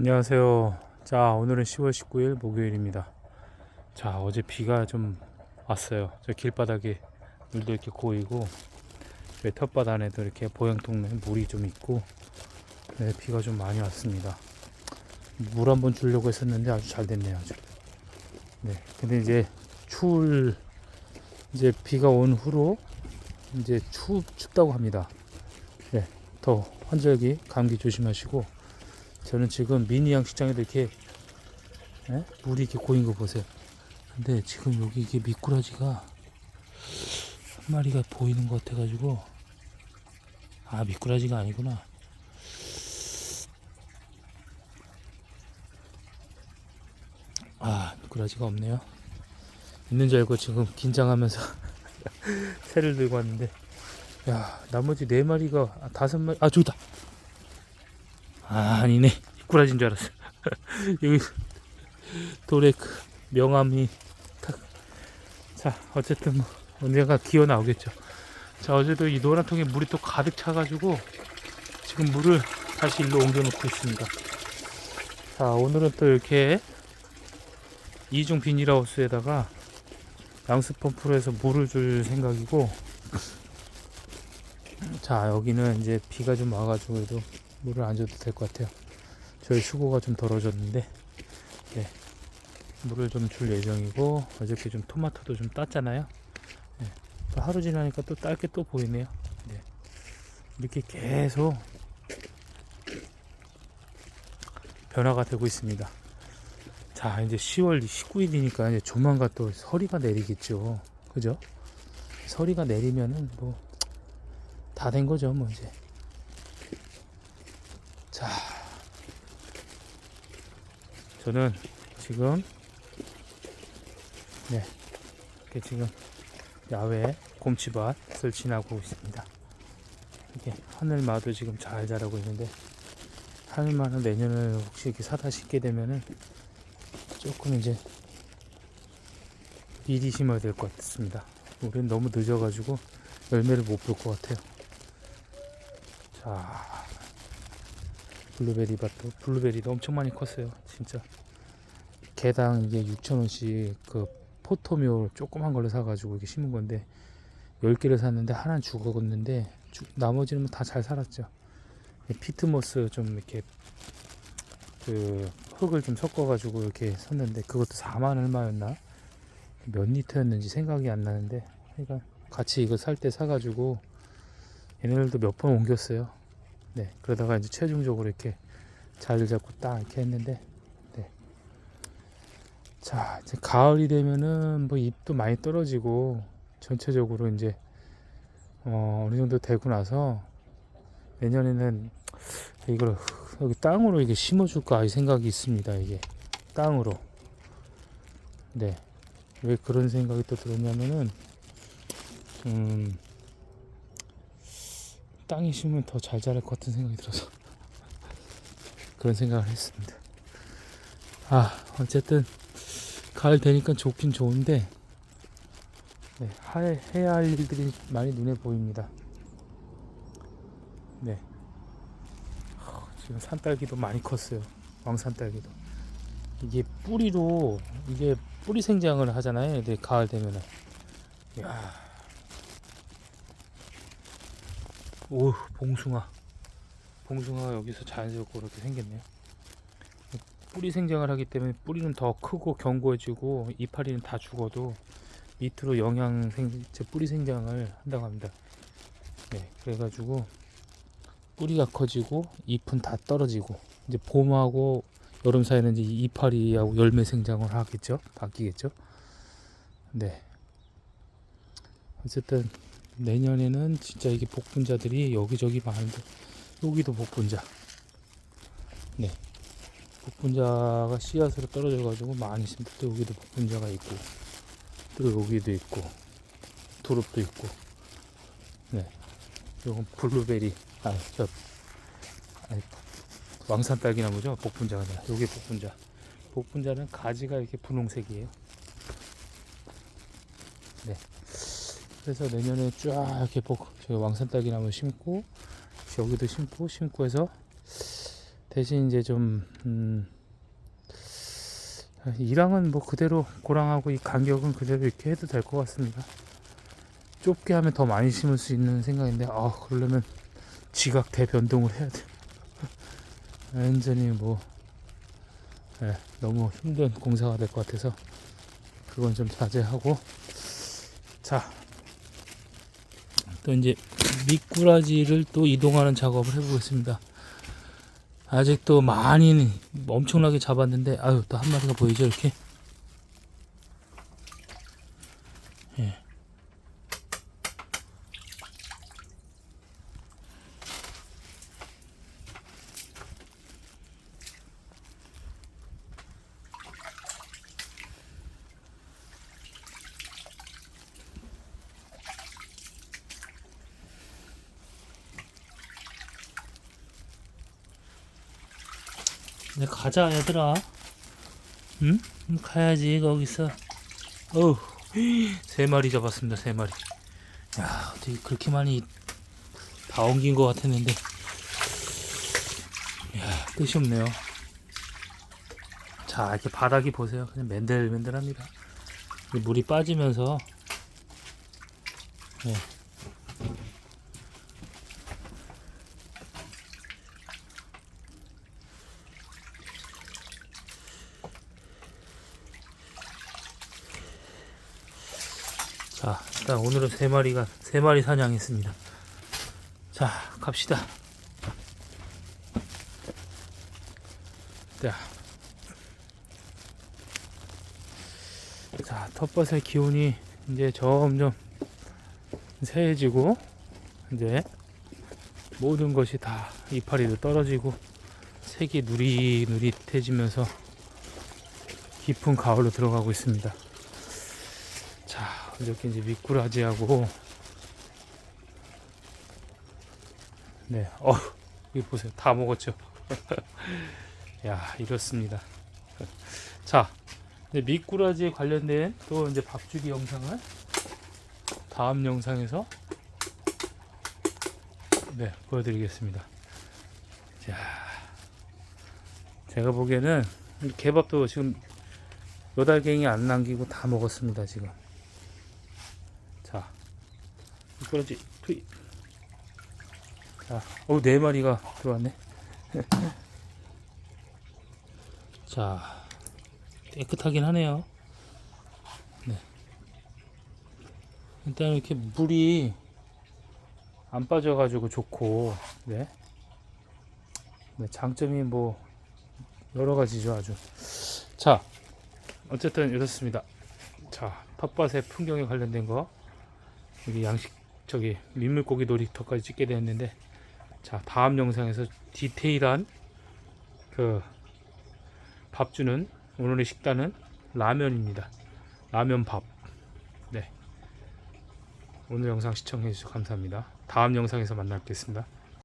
안녕하세요. 자, 오늘은 10월 19일 목요일입니다. 자, 어제 비가 좀 왔어요. 저 길바닥에 물도 이렇게 고이고, 저희 텃밭 안에도 이렇게 보양통로에 물이 좀 있고, 네, 비가 좀 많이 왔습니다. 물 한번 주려고 했었는데 아주 잘 됐네요. 아주. 네, 근데 이제 추울, 이제 비가 온 후로 이제 추, 춥다고 합니다. 네, 더 환절기 감기 조심하시고, 저는 지금 미니 양식장에도 이렇게 예? 물이 이렇게 고인 거 보세요. 근데 지금 여기 이게 미꾸라지가 한 마리가 보이는 것 같아가지고 아 미꾸라지가 아니구나. 아 미꾸라지가 없네요. 있는 줄 알고 지금 긴장하면서 새를 들고 왔는데 야 나머지 네 마리가 아, 다섯 마리 아 저기다 아, 아니네. 미꾸라지인 줄 알았어. 여기 돌에 그 명암이 탁. 자, 어쨌든 뭐 언젠가 기어 나오겠죠. 자, 어제도 이 노란 통에 물이 또 가득 차가지고 지금 물을 다시 일로 옮겨놓고 있습니다. 자, 오늘은 또 이렇게 이중 비닐하우스에다가 양수 펌프로 해서 물을 줄 생각이고 자, 여기는 이제 비가 좀 와가지고 그래도 물을 안 줘도 될 것 같아요. 저희 수고가 좀 덜어졌는데, 네. 물을 좀 줄 예정이고, 어저께 좀 토마토도 좀 땄잖아요. 네. 또 하루 지나니까 또 딸 게 또 보이네요. 네. 이렇게 계속 변화가 되고 있습니다. 자, 이제 10월 19일이니까 이제 조만간 또 서리가 내리겠죠. 그죠? 서리가 내리면은 뭐, 다 된 거죠, 뭐 이제. 자, 저는 지금 네 이렇게 지금 야외 곰치밭을 지나고 있습니다. 이게 하늘마도 지금 잘 자라고 있는데 하늘마는 내년을 혹시 이렇게 사다 심게 되면은 조금 이제 미리 심어야 될 것 같습니다. 우리는 너무 늦어가지고 열매를 못 볼 것 같아요. 자, 블루베리 밭도 블루베리도 엄청 많이 컸어요 진짜. 개당 이게 6천원씩 그 포토묘 조그만 걸로 사가지고 이렇게 심은 건데 10개를 샀는데 하나는 죽었는데 주- 나머지는 다 잘 살았죠. 이 피트모스 좀 이렇게 그 흙을 좀 섞어가지고 이렇게 샀는데 그것도 4만 얼마였나? 몇 리터였는지 생각이 안 나는데 그러니까 같이 이거 살 때 사가지고 얘네들도 몇 번 옮겼어요 네, 그러다가 이제 최종적으로 이렇게 자리를 잡고 딱 이렇게 했는데, 네. 자, 이제 가을이 되면은 뭐 잎도 많이 떨어지고 전체적으로 이제 어, 어느 정도 되고 나서 내년에는 이걸 여기 땅으로 이게 심어줄까 이 생각이 있습니다. 이게 땅으로. 네. 왜 그런 생각이 또 들었냐면은 음. 땅에 심으면 더 잘 자랄 것 같은 생각이 들어서 그런 생각을 했습니다. 아 어쨌든 가을 되니까 좋긴 좋은데 네, 하, 해야 할 일들이 많이 눈에 보입니다. 네. 어, 지금 산딸기도 많이 컸어요. 왕산딸기도. 이게 뿌리로 이게 뿌리 생장을 하잖아요. 애들이 가을 되면은. 야. 오 봉숭아. 봉숭아가 여기서 자연스럽게 이렇게 생겼네요. 뿌리 생장을 하기 때문에 뿌리는 더 크고 견고해지고 이파리는 다 죽어도 밑으로 영양 생제 뿌리 생장을 한다고 합니다. 네 그래가지고 뿌리가 커지고 잎은 다 떨어지고 이제 봄하고 여름 사이는 이제 이파리하고 열매 생장을 하겠죠? 바뀌겠죠? 네. 어쨌든 내년에는 진짜 이게 복분자들이 여기저기 많은데 여기도 복분자. 네. 복분자가 씨앗으로 떨어져 가지고 많이 있습니다. 또 여기도 복분자가 있고 또 여기도 있고 두릅도 있고. 네. 요건 블루베리 아저 아니 왕산 딸기나무죠? 복분자가 아니라 요게 복분자. 복분자는 가지가 이렇게 분홍색이에요. 네 그래서 내년에 쫙 이렇게 복, 저기 왕산딸기 나무 심고 여기도 심고 심고 해서 대신 이제 좀 음, 이랑은 뭐 그대로 고랑하고 이 간격은 그대로 이렇게 해도 될 것 같습니다. 좁게 하면 더 많이 심을 수 있는 생각인데 아 그러려면 지각 대변동을 해야 돼. 완전히 뭐 예, 너무 힘든 공사가 될 것 같아서 그건 좀 자제하고 자 또 이제 미꾸라지를 또 이동하는 작업을 해보겠습니다. 아직도 많이 엄청나게 잡았는데 아유 또 한 마리가 보이죠 이렇게 이제 가자 얘들아. 응? 응, 가야지 거기서. 어우 세 마리 잡았습니다 세 마리. 야 어떻게 그렇게 많이 다 옮긴 것 같았는데. 야 끝이 없네요. 자 이렇게 바닥이 보세요. 그냥 맨들맨들합니다. 이 물이 빠지면서. 예. 자, 일단 오늘은 세 마리가 세 마리 사냥했습니다. 자, 갑시다. 자, 자, 텃밭의 기온이 이제 점점 세해지고 이제 모든 것이 다 이파리도 떨어지고 색이 누릿누릿해지면서 깊은 가을로 들어가고 있습니다. 자, 이렇게 이제 미꾸라지하고 네, 어, 여기 보세요. 다 먹었죠. 야, 이렇습니다. 자, 이제 미꾸라지에 관련된 또 이제 밥주기 영상을 다음 영상에서 네, 보여드리겠습니다. 자, 제가 보기에는 이 개밥도 지금 여달갱이 안 남기고 다 먹었습니다, 지금. 자, 미꾸라지 투입. 자, 어, 네 마리가 들어왔네. 자, 깨끗하긴 하네요. 네. 일단 이렇게 물이 안 빠져가지고 좋고, 네. 네, 장점이 뭐 여러 가지죠, 아주. 자, 어쨌든 이렇습니다. 자, 텃밭의 풍경에 관련된 거 여기 양식 저기 민물고기 놀이터까지 찍게 되었는데 자 다음 영상에서 디테일한 그 밥 주는 오늘의 식단은 라면입니다. 라면 밥. 네. 오늘 영상 시청해 주셔서 감사합니다. 다음 영상에서 만나뵙겠습니다.